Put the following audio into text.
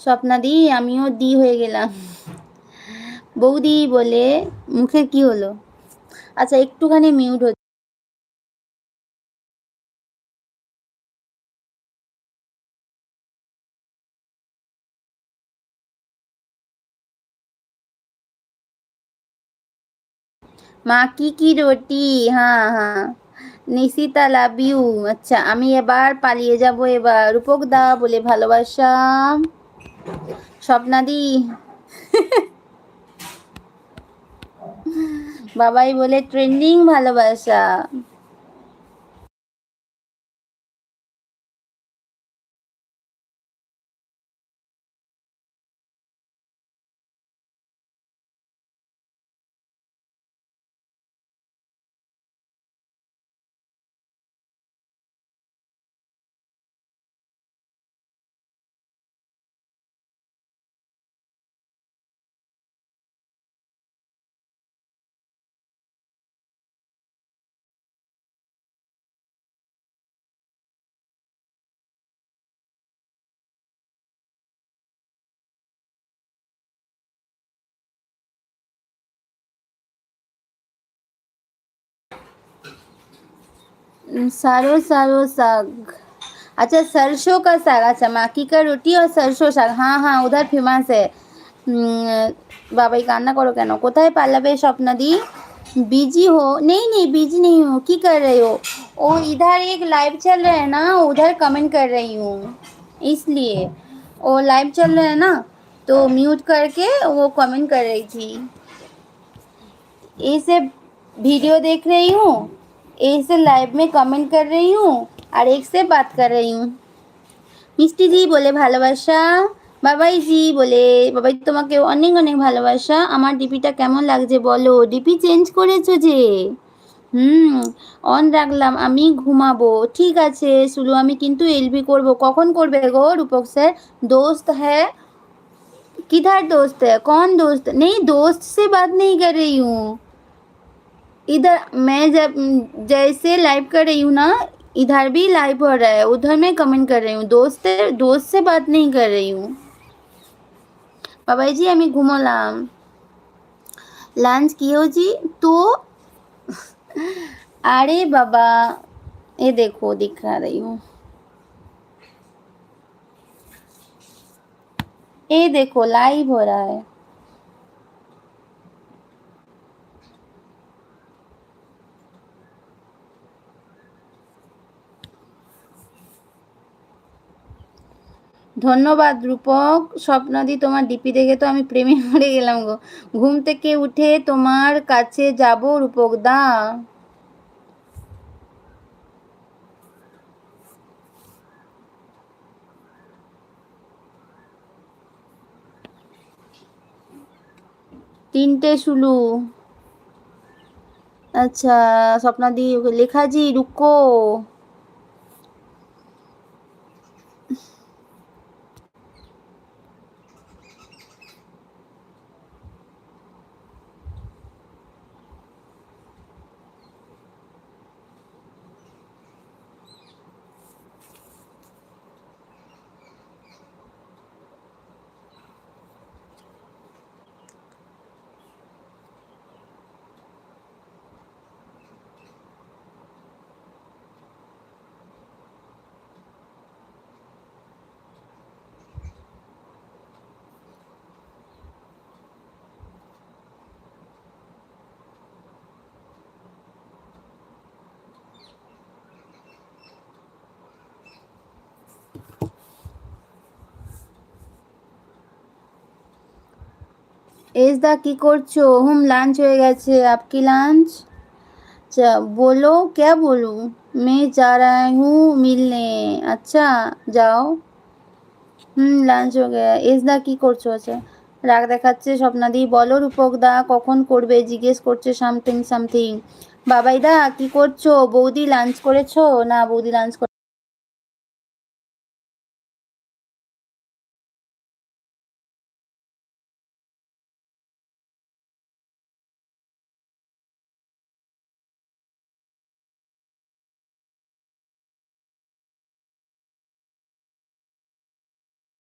স্বপ্নাদি আমিও দি হয়ে গেলাম। বৌদি বলে, মুখে কি হলো? আচ্ছা একটুখানি মিউট হচ্ছে। মা, কি কি রুটি? হ্যাঁ হ্যাঁ। নিশিতা লাভ ইউ আচ্ছা আমি এবার পালিয়ে যাব এবার। রূপক দা বলে ভালোবাসা স্বপ্নাদি। বাবাই বলে ট্রেন্ডিং ভালোবাসা। सारो सारो साग अच्छा सरसों का साग अच्छा माकी का रोटी और सरसों साग हाँ हाँ उधर फेमस है बाबाई कान्ना करो কেন কোথায় পালাবে স্বপ্নদি बिजी हो नहीं नहीं बिजी नहीं हो की कर रहे हो ओ इधर एक लाइव चल रहा है ना उधर कमेंट कर रही हूँ इसलिए वो लाइव चल रहा है ना तो म्यूट करके वो कमेंट कर रही थी इसे वीडियो देख रही हूँ एक से लाइव में कमेंट कर रही हूँ और एक से बात कर रही हूँ মিষ্টি জি বলে ভালোবাসা বাবাই জি বলে বাবাই তোমাকে অনেক অনেক ভালোবাসা আমার ডিপিটা কেমন লাগছে বলো ডিপি চেঞ্জ করেছো যে হুম অন রাখলাম আমি ঘুমাবো ঠিক আছে সুলু আমি কিন্তু এলবি করব কখন করবে গো রূপক স্যার दोस्त है किधर दोस्त है कौन दोस्त नहीं दोस्त से बात नहीं कर रही हूँ इधर, मैं जब, जैसे लाइव कर रही हूँ ना, इधर भी लाइव हो रहा है, उधर मैं कमेंट कर रही हूँ, दोस्त दोस्त से बात नहीं कर रही हूँ। बाबा जी हमें घूमो, लाम। लंच किए जी? तो अरे बाबा, ये देखो, दिखा रही हूँ। ये देखो लाइव हो रहा है। ধন্যবাদ রূপক। স্বপ্নাদি তোমার ডিপি দেখে তো আমি প্রেমে পড়ে গেলাম গো। ঘুম থেকে উঠে তোমার কাছে যাব রূপক দা। তিনটে শুলু। আচ্ছা স্বপ্নাদি লেখাজি, রুকো। এস দা কি করছ? হুম লাঞ্চ হয়ে গেছে। আপ কি লাঞ্চ আচ্ছা, বলো, ক্যা বলো? মে যা রা মিলনে। আচ্ছা যাও। হুম লাঞ্চ হয়ে গে এস দা কি করছ? আচ্ছা রাগ দেখাচ্ছে স্বপ্নাদি। বলো, রূপক দা কখন করবে? জিজ্ঞেস করছে সামথিং সামথিং বাবাই দা, কি করছ? বৌদি লাঞ্চ করেছ? না, বৌদি লাঞ্চ